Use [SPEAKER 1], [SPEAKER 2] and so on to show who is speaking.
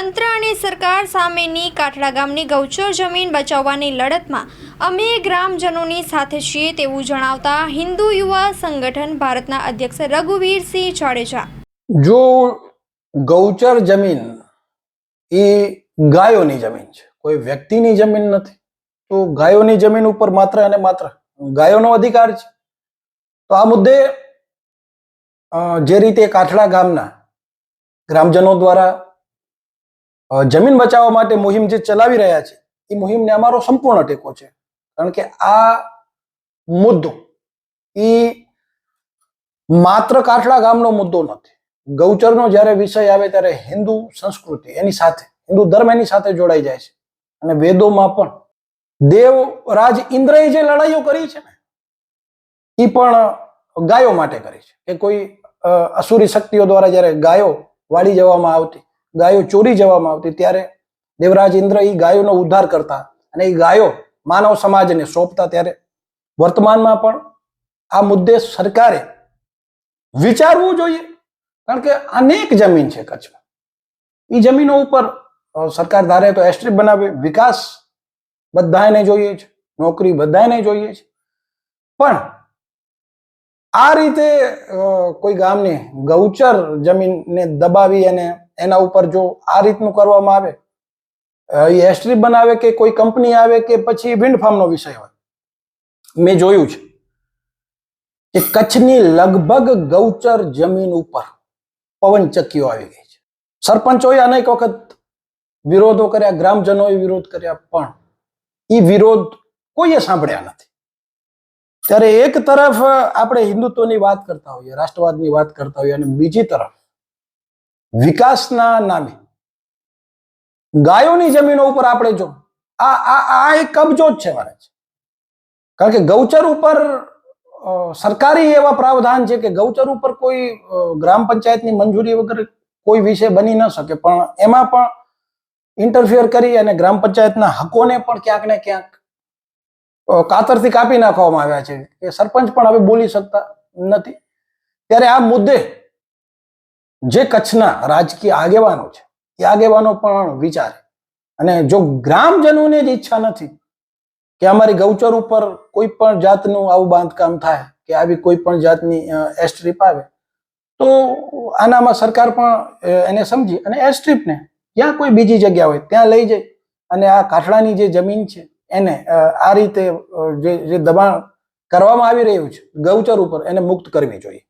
[SPEAKER 1] તંત્ર અને સરકાર સામેની કાઠડા ગામની ગૌચર જમીન બચાવવાની લડતમાં અમે ગ્રામજનોની સાથે છીએ તેવું જણાવતા હિન્દુ યુવા સંગઠન ભારતના અધ્યક્ષ રઘુવીરસિંહ જાડેજા.
[SPEAKER 2] જો ગૌચર જમીન એ ગાયોની જમીન છે, કોઈ વ્યક્તિની જમીન નથી, તો ગાયોની જમીન ઉપર માત્ર અને માત્ર ગાયોનો અધિકાર છે. તો આ મુદ્દે જે રીતે કાઠડા ગામના ગ્રામજનો દ્વારા જમીન બચાવવા માટે મુહિમ જે ચલાવી રહ્યા છે, એ મુહિમને અમારો સંપૂર્ણ ટેકો છે. કારણ કે આ મુદ્દો, એ માત્ર કાઠડા ગામનો મુદ્દો નથી. ગૌચરનો જ્યારે વિષય આવે ત્યારે હિન્દુ સંસ્કૃતિ એની સાથે, હિન્દુ ધર્મ એની સાથે જોડાઈ જાય છે. અને વેદોમાં પણ દેવ રાજ ઇન્દ્રએ જે લડાઈઓ કરી છે ને એ પણ ગાયો માટે કરી છે. કે કોઈ અસુરી શક્તિઓ દ્વારા જ્યારે ગાયો વાળી જવામાં આવતી ગાયો ચોરી જવામાં આવતી ત્યારે દેવરાજ ઇન્દ્ર એ ગાયોનો ઉદ્ધાર કરતા અને એ ગાયો માનવ સમાજને સોંપતા ત્યારે વર્તમાનમાં પણ આ મુદ્દે સરકારે વિચારવું જોઈએ. કારણ કે અનેક જમીન છે કચ્છમાં. એ જમીનો ઉપર સરકાર ધારે તો એસ્ટ્રીપ બનાવે, વિકાસ બધાને જોઈએ છે, નોકરી બધાને જોઈએ છે. પણ આ રીતે કોઈ ગામની ગૌચર જમીનને દબાવી અને એના ઉપર જો આ રીતનું કરવામાં આવે એ એસ્ટ્રીપ બનાવે કે કોઈ કંપની આવે કે પછી વિન્ડ ફાર્મનો વિષય હોય. મેં જોયું છે કે કચ્છની લગભગ ગૌચર જમીન ઉપર પવનચક્કીઓ આવી ગઈ છે. સરપંચોએ અનેક વખત વિરોધો કર્યા, ગ્રામજનોએ વિરોધ કર્યા, પણ એ વિરોધ કોઈએ સાંભળ્યા નથી. ત્યારે એક તરફ આપણે હિન્દુત્વની વાત કરતા હોઈએ, રાષ્ટ્રવાદની વાત કરતા હોઈએ અને બીજી તરફ વિકાસના નામે. ગાયોની જમીનો ઉપર આપણે જો, આ આ આ એક કબજો જ છે મારે કારણ કે ગૌચર ઉપર સરકારી એવા પ્રાવધાન છે કે ગૌચર ઉપર કોઈ ગ્રામ પંચાયતની મંજૂરી વગર કોઈ વિષય બની ન શકે. પણ એમાં પણ ઇન્ટરફિયર કરી અને ગ્રામ પંચાયતના હકોને પણ ક્યાંક ને ક્યાંક કાતરથી કાપી નાખવામાં આવ્યા છે. કે સરપંચ પણ હવે બોલી શકતા નથી. ત્યારે આ મુદ્દે જે કચ્છના રાજકીય આગેવાનો છે, એ આગેવાનો પણ વિચારે. અને જો ગ્રામજનોને જ ઈચ્છા નથી કે અમારી ગૌચર ઉપર કોઈ પણ જાતનું આવું બાંધકામ થાય, કે આવી કોઈ પણ જાતની એસ્ટ્રીપ આવે, તો આનામાં સરકાર પણ એને સમજી અને એસ્ટ્રીપને જ્યાં કોઈ બીજી જગ્યા હોય, ત્યાં લઈ જાય. અને આ કાઠડાની જે જમીન છે, એને આ રીતે જે જે દબાણ કરવામાં આવી રહ્યું છે, ગૌચર ઉપર એને મુક્ત કરવી જોઈએ.